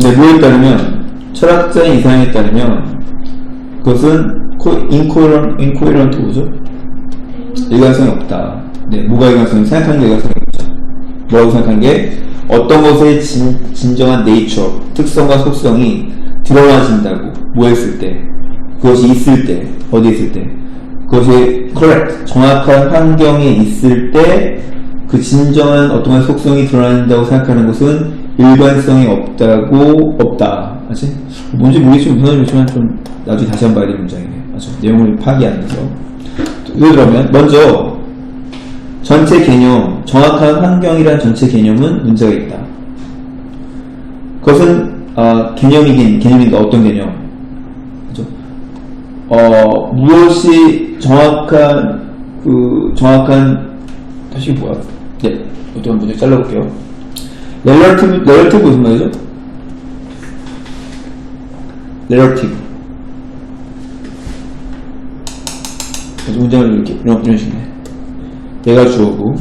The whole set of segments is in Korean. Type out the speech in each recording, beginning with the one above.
뭐에 따르면 철학자의 이상에 따르면 그것은 인코런 인코이런트 뭐죠? 일관성이 없다. 네, 뭐가 일관성이 생각하는 게 일관성이 없죠. 뭐라고 생각하는 게 어떤 것의 진, 진정한 네이처, 특성과 속성이 드러나진다고 뭐 했을 때 그것이 있을 때 어디 있을 때 그것이 correct 정확한 환경에 있을 때 그 진정한 어떤 속성이 드러난다고 생각하는 것은 일관성이 없다고 없다. 맞지? 뭔지 모르겠지만 무슨 좀 나중에 다시 한번 봐야 될 문장이네요. 맞죠? 내용을 파악이 안 돼서. 들면 먼저 전체 개념, 정확한 환경이란 전체 개념은 문제가 있다. 그것은 아, 개념이긴 개념인가 어떤 개념? 그죠? 어, 무엇이 정확한 그 정확한 다시 뭐야? 네, 어떤 문제 잘라볼게요. Relative relative 무슨 말이죠? relative. 그래서 문장을 이렇게 이런, 이런 식이네. 내가 주어고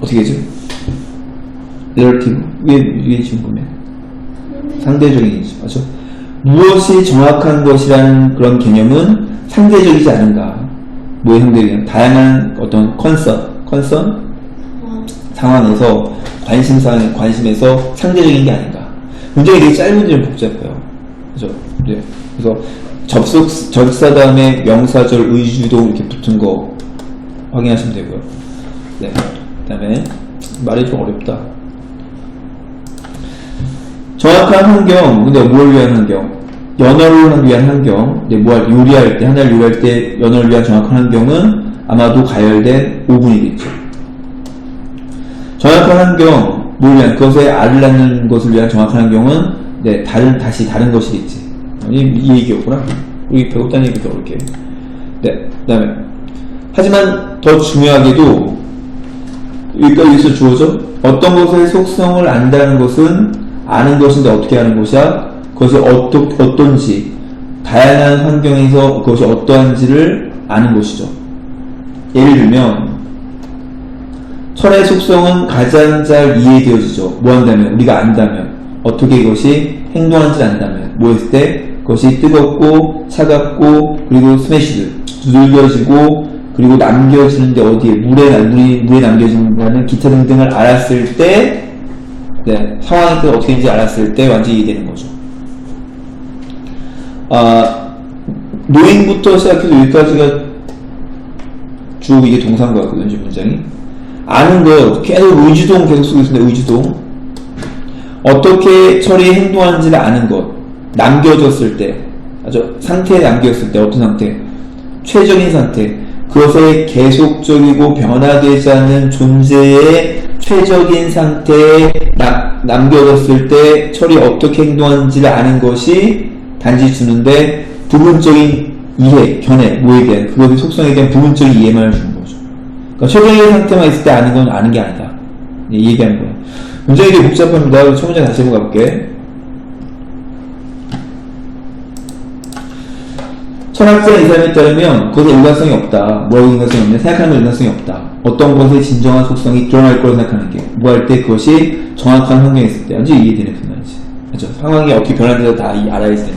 어떻게 되지? relative 위에 위에 지금 보면 상대적인 이지 맞죠? 무엇이 정확한 것이라는 그런 개념은 상대적이지 않은가? 뭐의 상대적인? 다양한 어떤 컨선, 컨선 상황에서 관심상 관심에서 상대적인 게 아닌가? 문장이 되게 짧은데 좀 복잡해요. 그죠? 네. 그래서 접속 접사 다음에 명사절 의주동 이렇게 붙은 거 확인하시면 되고요. 네. 그다음에 말이 좀 어렵다. 정확한 환경, 근데 뭘 위한 환경? 연어를 위한 환경, 네, 뭐 할- 요리할 때, 하나를 요리할 때 연어를 위한 정확한 환경은 아마도 가열된 오븐이겠죠. 정확한 환경, 뭘 위한, 그것에 알을 낳는 것을 위한 정확한 환경은, 네, 다른, 다시 다른 것이겠지. 이, 이 얘기였구나. 우리 배웠다는 얘기도 어렵게. 네, 그 다음에. 하지만 더 중요하게도, 여기까지 여기서 주어져? 어떤 것의 속성을 안다는 것은 아는 것인데 어떻게 하는 것이야? 그것이 어떠, 어떤지, 다양한 환경에서 그것이 어떠한지를 아는 것이죠. 예를 들면, 철의 속성은 가장 잘 이해되어지죠. 뭐 한다면, 우리가 안다면, 어떻게 이것이 행동하는지 안다면, 뭐 했을 때, 그것이 뜨겁고, 차갑고, 그리고 스매시드, 두들겨지고, 그리고 남겨지는데 어디에, 물에, 남- 물이, 물에 남겨지는가는 기타 등등을 알았을 때, 네, 상황이 또 어떻게 되는지 알았을 때 완전히 이해되는 거죠. 아, 노인부터 시작해서 여기까지가 주 이게 동사인 것 같거든요, 문장이. 아는 거, 계속 의주동 계속 쓰고 있습니다, 의주동. 어떻게 처리 행동하는지를 아는 것. 남겨졌을 때, 아주 상태에 남겨졌을 때, 어떤 상태? 최적인 상태. 그것에 계속적이고 변화되지 않는 존재의 최적인 상태에 나- 남겨졌을 때 처리 어떻게 행동하는지를 아는 것이 단지 주는데 부분적인 이해, 견해, 뭐에 대한 그것의 속성에 대한 부분적인 이해만을 주는 거죠. 그러니까 최적인 상태만 있을 때 아는 건 아는 게 아니다. 예, 이 얘기하는 거예요. 문장이 되게 복잡합니다. 첫 문장 다시 한번 가볼게. 철학자 이사람에 따르면 그것에 일관성이 없다. 뭐라고 일관성이 없냐? 생각하는 건 일관성이 없다. 어떤 것의 진정한 속성이 드러날 거라고 생각하는 게. 뭐 할 때 그것이 정확한 환경에 있을 때. 완전히 이해되는 그 말이지. 그죠? 상황이 어떻게 변하는지 다 이- 알아야 되는